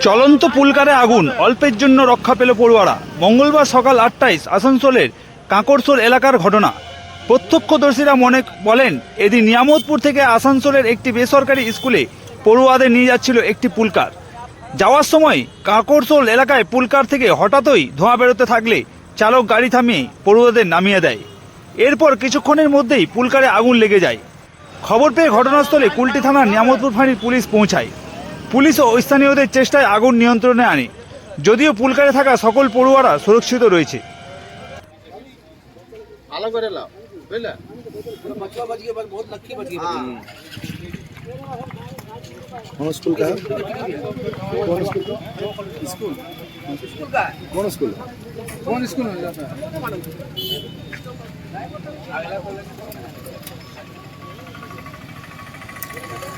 চলন্ত পুলকারে আগুন, অল্পের জন্য রক্ষা পেল পড়ুয়ারা। মঙ্গলবার সকাল আটটায় আসানসোলের কাঁকড়সোল এলাকার ঘটনা। প্রত্যক্ষদর্শীরা মনে বলেন, এদিন নিয়ামতপুর থেকে আসানসোলের একটি বেসরকারি স্কুলে পড়ুয়াদের নিয়ে যাচ্ছিল একটি পুলকার। যাওয়ার সময় কাঁকড়সোল এলাকায় পুলকার থেকে হঠাৎই ধোঁয়া বেরোতে থাকলে চালক গাড়ি থামিয়ে পড়ুয়াদের নামিয়ে দেয়। এরপর কিছুক্ষণের মধ্যেই পুলকারে আগুন লেগে যায়। খবর পেয়ে ঘটনাস্থলে কুলটি থানার নিয়ামতপুর ফাঁড়ির পুলিশ পৌঁছায়। পুলিশ ও স্থানীয়দের চেষ্টায় আগুন নিয়ন্ত্রণে আনে যদিও পুলকারে থাকা সকল পড়ুয়ারা সুরক্ষিত রয়েছে ভালো করে লাও বুঝলে मछला बच गया बस बहुत लक्की बच गई कौन स्कूल का है कौन स्कूल का स्कूल का है कौन स्कूल कौन स्कूल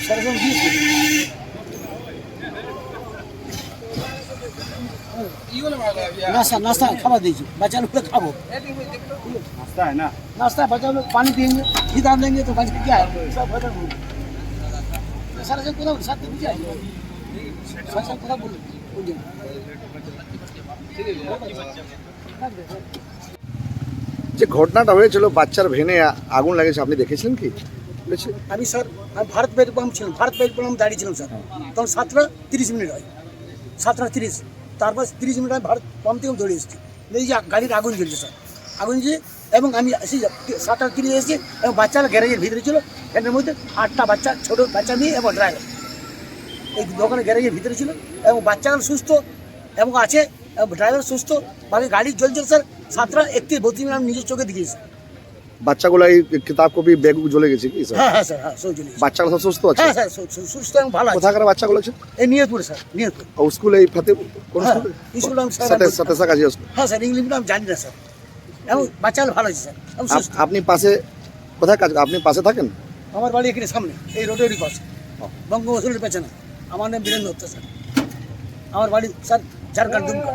सरसों बीस नाश्ता नाश्ता खावा दीजिए बच्चा लोग को खाओ नाश्ता है ना नाश्ता बच्चा लोग पानी पियेंगे किताब लेंगे तो बच्चे क्या है सब खत्म हो गया सारा सब पूरा साथ में जाए सारा सब पूरा बोल যে ঘটনাটা হয়েছিল বাচ্চার ভেনে আ- আগুন লেগেছে আপনি দেখেছিলেন কি বলেছে আমি স্যার, আমি ভারত পেট্রোল পাম্প ছিলাম, ভারত পেট্রোল পাম্প দাঁড়িয়ে ছিলাম, স্যার। তখন সাতটা তিরিশ মিনিট হয়। সাতটা তিরিশ। তারপর তিরিশ মিনিট আমি ভারত পাম্প থেকে দৌড়ে এসেছি। এই যে গাড়ির আগুন জ্বলছে, স্যার। আগুন জ্বলে, এবং আমি এসে সাতটা তিরিশ এসেছি, এবং বাচ্চারা গ্যারেজের ভিতরে ছিল এর মধ্যে আটটা বাচ্চা, ছোট বাচ্চা নিয়ে এবং ড্রাইভার। এই দোকানে গ্যারেজের ভিতরে ছিল, এবং বাচ্চারা সুস্থ, এবং আছে, এবং ড্রাইভার সুস্থ, বাকি গাড়ি জ্বলছে, স্যার। সাতটা একত্রিশ, বত্রিশ মিনিট আমি নিজের চোখে দিয়েছি বাচ্চাগুলো এই কিতাব কপি ব্যাগ জ্বলে গেছে কি স্যার? হ্যাঁ হ্যাঁ স্যার হ্যাঁ সব বাচ্চাগুলো সব সুস্থ আছে? হ্যাঁ স্যার সু- সু- সুস্থ এবং ভালো আছে। কোথাকার বাচ্চাগুলো আছে? এই নিয়তপুরে স্যার নিয়তপুর। ও স্কুলে এই ফাতে কোন হ্যাঁ, স্কুলে? স্কুলে আমি স্যার স্কুল। হ্যাঁ স্যার ইংলিশ মিডিয়াম জানি না স্যার। এবং বাচ্চা ভালো আছে স্যার? এবং সুস্থ। আপনি পাশে কোথায় কাজ আপনি পাশে থাকেন? আমার বাড়ি এখানে সামনে এই রোডেরই পাশে। বঙ্গবন্ধুর পেছনে। আমার নাম বীরেন্দ্র দত্ত স্যার। আমার বাড়ি স্যার ঝাড়খণ্ড দুমকা।